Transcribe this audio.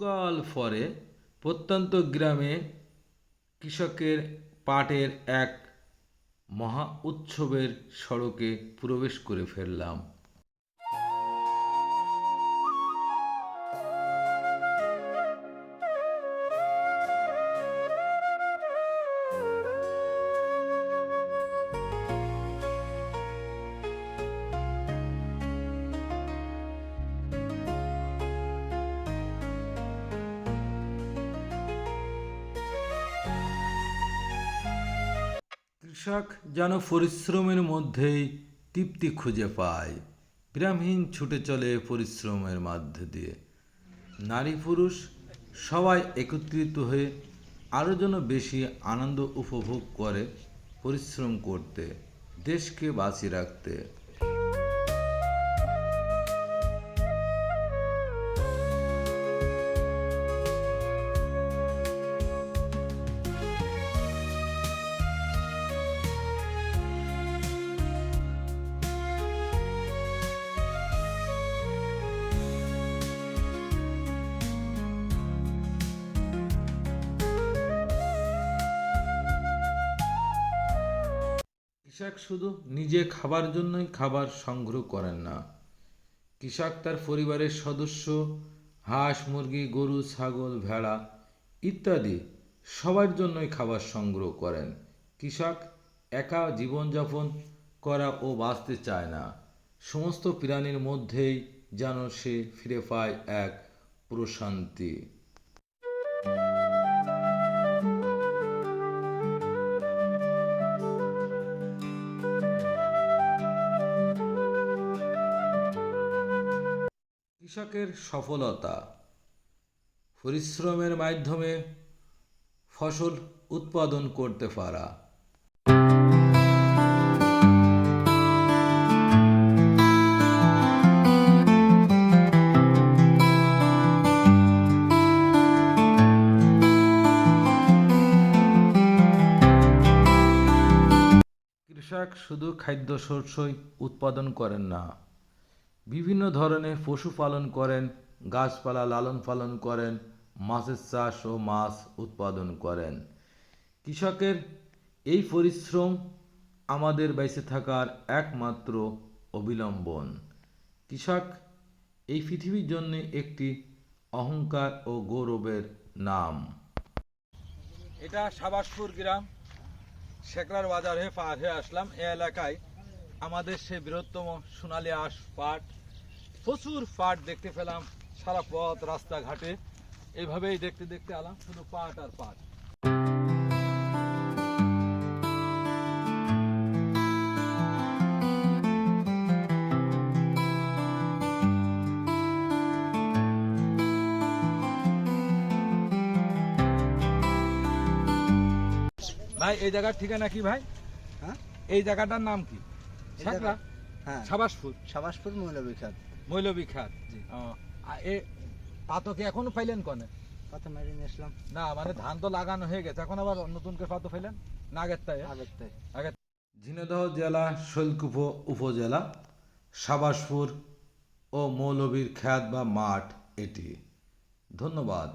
বহুকাল পরে প্রত্যন্ত গ্রামে কৃষকের পাটের এক মহা উৎসবের সড়কে প্রবেশ করে ফেললাম। কৃষক যেন পরিশ্রমের মধ্যেই তৃপ্তি খুঁজে পায়। বিরামহীন ছুটে চলে পরিশ্রমের মধ্যে দিয়ে। নারী পুরুষ সবাই একত্রিত হয়ে আরও যেন বেশি আনন্দ উপভোগ করে পরিশ্রম করতে, দেশকে বাঁচিয়ে রাখতে। কৃষক শুধু নিজে খাবার জন্যই খাবার সংগ্রহ করেন না। কৃষক তার পরিবারের সদস্য, হাঁস, মুরগি, গরু, ছাগল, ভেড়া ইত্যাদি সবার জন্যই খাবার সংগ্রহ করেন। কৃষক একা জীবনযাপন করা ও বাঁচতে চায় না। সমস্ত প্রাণীর মধ্যেই যেন সে ফিরে পায় এক প্রশান্তি। কৃষকের সফলতা পরিশ্রমের মাধ্যমে ফসল উৎপাদন করতে পারা। কৃষক শুধু খাদ্য শস্যই উৎপাদন করেন না বিভিন্ন ধরনের পশু পালন করেন, গাছপালা লালন পালন করেন, মাছের চাষ ও মাছ উৎপাদন করেন। কৃষকের এই পরিশ্রম আমাদের বেঁচে থাকার একমাত্র অবিলম্বন। কৃষক এই পৃথিবীর জন্য একটি অহংকার ও গৌরবের নাম। এটা সাবাসপুর গ্রাম, শেখরার বাজার হয়ে পার হয়ে আসলাম এ এলাকায়। আমাদের সে বৃহত্তম সোনালী আঁশ পাট প্রচুর পাট দেখতে পেলাম সারা পথ রাস্তাঘাটে। এইভাবেই দেখতে দেখতে এলাম শুধু পাট আর পাট। ভাই এই জায়গার ঠিকানা কি ভাই? হ্যাঁ? এই জায়গাটার নাম কি? এই হ্যাঁ। সাবাসপুর? সাবাসপুর জি। এ পাতো কি এখনও পাইলেন কনে? মেরে নিয়ে আসলাম। না মানে ধান তো লাগানো হয়ে গেছে। এখন আবার নতুন করে পাতো পাইলেন? না আগের তাই আগের তাই আগে ঝিনাইদহ জেলা শৈলকুপ উপজেলা সাবাসপুর ও মৌলবীর খ্যাত বা মাঠ এটি। ধন্যবাদ।